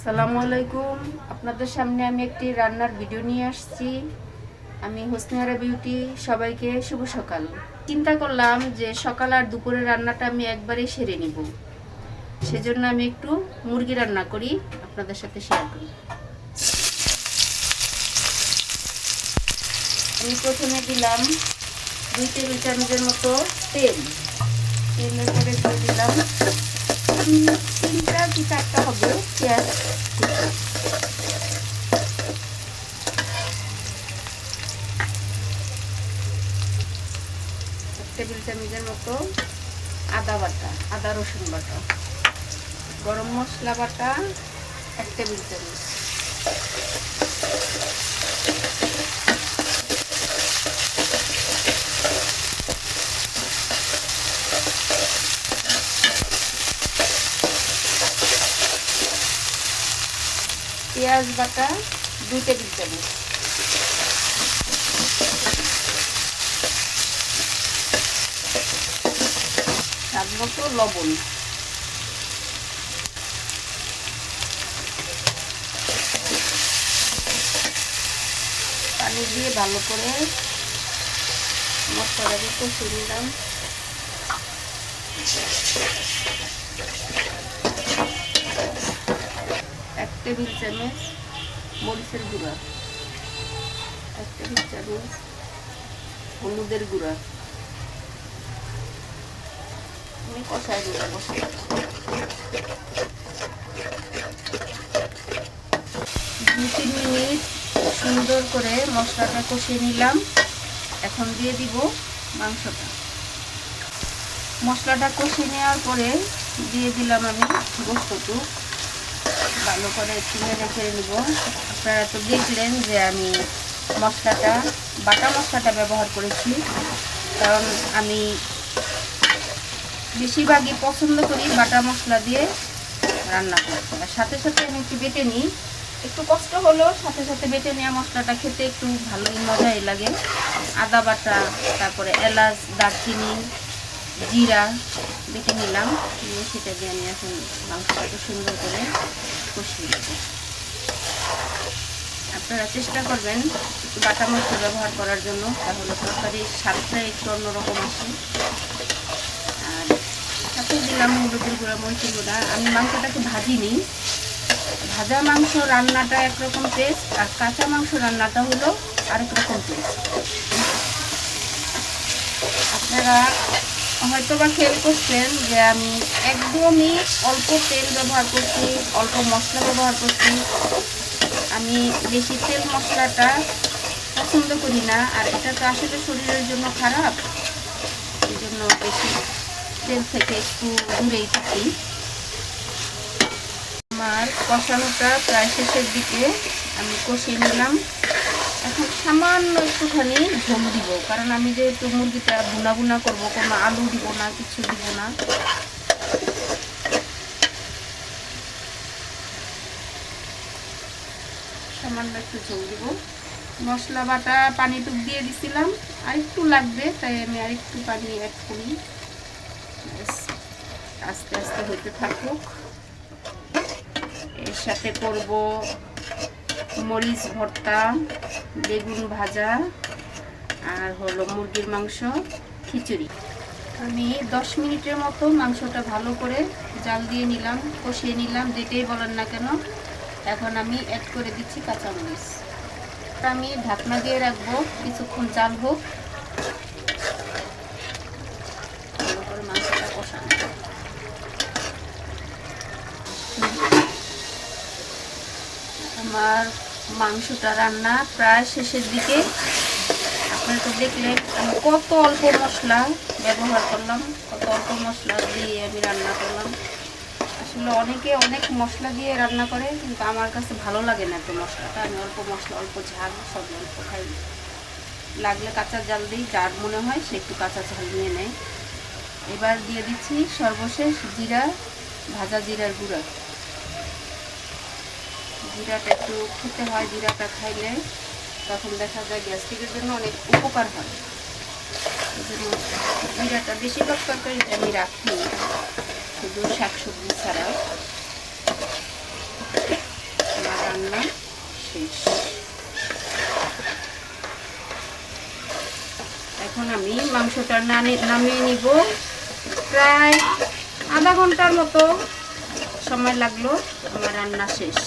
আসসালামু আলাইকুম। আপনাদের সামনে আমি একটি রান্নার ভিডিও নিয়ে আসছি। আমি হোসনিয়ারা বিউটি, সবাইকে শুভ সকাল। চিন্তা করলাম যে সকাল আর দুপুরের রান্নাটা আমি একবারেই সেরে নিব। সেজন্য আমি একটু মুরগি রান্না করি, আপনাদের সাথে শেয়ার করি। আমি প্রথমে দিলাম দুই টেবিল চামচের মতো তেল। তেলের পরে দিয়ে দিলাম। তিন তিনটা কি চারটা হবে। পেঁয়াজ টেবিল চামচের মতো আদা বাটা, আদা রসুন বাটা। গরম মশলা বাটা এক টেবিল চামচ। পেঁয়াজ বাটা দু টেবিল চামচ। স্বাদ মতো লবণ। পানি দিয়ে ভালো করে মশলাটাকে কষিয়ে নিলাম। টেবিল চামচ, মরিচের গুঁড়া এক টেবিল চামচ হলুদের গুঁড়া। আমি কষায় গুঁড়া বসে দু তিন মিনিট সুন্দর করে মশলাটা কষিয়ে নিলাম। এখন দিয়ে দিব মাংসটা। মশলাটা কষিয়ে নেওয়ার পরে দিয়ে দিলাম আমি গোস্তটু ভালো করে চিনে ফেলে নিব। আপনারা তো দেখলেন যে আমি মশলাটা, বাটা মশলাটা ব্যবহার করেছি। কারণ আমি বেশিরভাগই পছন্দ করি বাটা মশলা দিয়ে রান্না করতে। আর সাথে সাথে আমি একটু বেটে নিই। একটু কষ্ট হলেও সাথে সাথে বেটে নেওয়া মশলাটা খেতে একটু ভালোই মজাই লাগে। আদা বাটা, তারপরে এলাচ, দারচিনি জিরা বেটে নিলাম। নিয়ে সেটা দিয়ে আমি এখন মাংসটাকে সুন্দর করে কষিয়ে দেব আপনারা চেষ্টা করবেন একটু বাটা মশলা ব্যবহার করার জন্য, তাহলে তরকারির স্বাদটা একটু অন্যরকম আসে। আর সাথে দিলাম হলুদের গুঁড়া, মরিচের গুঁড়া। আমি মাংসটাকে ভাজিনি। ভাজা মাংস রান্নাটা একরকম টেস্ট আর কাঁচা মাংস রান্নাটা হলো আরেক রকম টেস্ট আপনারা হয়তো বা খেয়াল করছেন যে আমি একদমই অল্প তেল ব্যবহার করছি, অল্প মশলা ব্যবহার করছি। আমি বেশি তেল মশলাটা পছন্দ করি না, আর এটা তো আসলে শরীরের জন্য খারাপ। এই জন্য বেশি তেল থেকে একটু দূরেই থাকি। আমার কষানোটা প্রায় শেষের দিকে আমি কষিয়ে নিলাম। এখন সামান্য একটুখানি ঝোল দিব, কারণ আমি যেহেতু মুরগিটা বুনা বুনা করব, কোনো আলু দিব না, কিছু দিব না। সামান্য একটু ঝোল দিব। মশলা বাটা, পানি টুক দিয়ে দিছিলাম, আর একটু লাগবে, তাই আমি আর একটু পানি অ্যাড করি। আস্তে আস্তে হতে থাকুক। এর সাথে করব মরিচ, ভর্তা, বেগুন ভাজা, আর হলো মুরগির মাংস, খিচুড়ি। আমি দশ মিনিটের মতো মাংসটা ভালো করে জাল দিয়ে নিলাম, কষিয়ে নিলাম, যেটাই বলেন না কেন। এখন আমি অ্যাড করে দিচ্ছি কাঁচামরিচ। আমি ঢাকনা দিয়ে রাখব, কিছুক্ষণ জাল হোক ভালো করে মাংসটা কষানো আমার মাংসটা রান্না প্রায় শেষের দিকে। আপনারা তো দেখলেন আমি কত অল্প মশলা ব্যবহার করলাম, কত অল্প মশলা দিয়ে আমি রান্না করলাম। আসলে অনেকে অনেক মশলা দিয়ে রান্না করে, কিন্তু আমার কাছে ভালো লাগে না তো মশলাটা। আমি অল্প মশলা, অল্প ঝাল, সব অল্প খাই। লাগলে কাঁচা জাল দিই, যার মনে হয় সে একটু কাঁচা ঝাল নিয়ে নেয়। এবার দিয়ে দিচ্ছি সর্বশেষ জিরা, ভাজা জিরার গুঁড়া। জিরাটা একটু খেতে হয়, জিরাটা খাইলে তখন দেখা যায় গ্যাস্ট্রিকের জন্য অনেক উপকার হয়। জিরাটা বেশিরভাগ তরকারিতে আমি রাখি, শুধু শাকসবজি ছাড়া। শেষ। এখন আমি মাংসটা নামিয়ে নিব। প্রায় আধা ঘণ্টার মতো সময় লাগল আমার রান্না শেষ।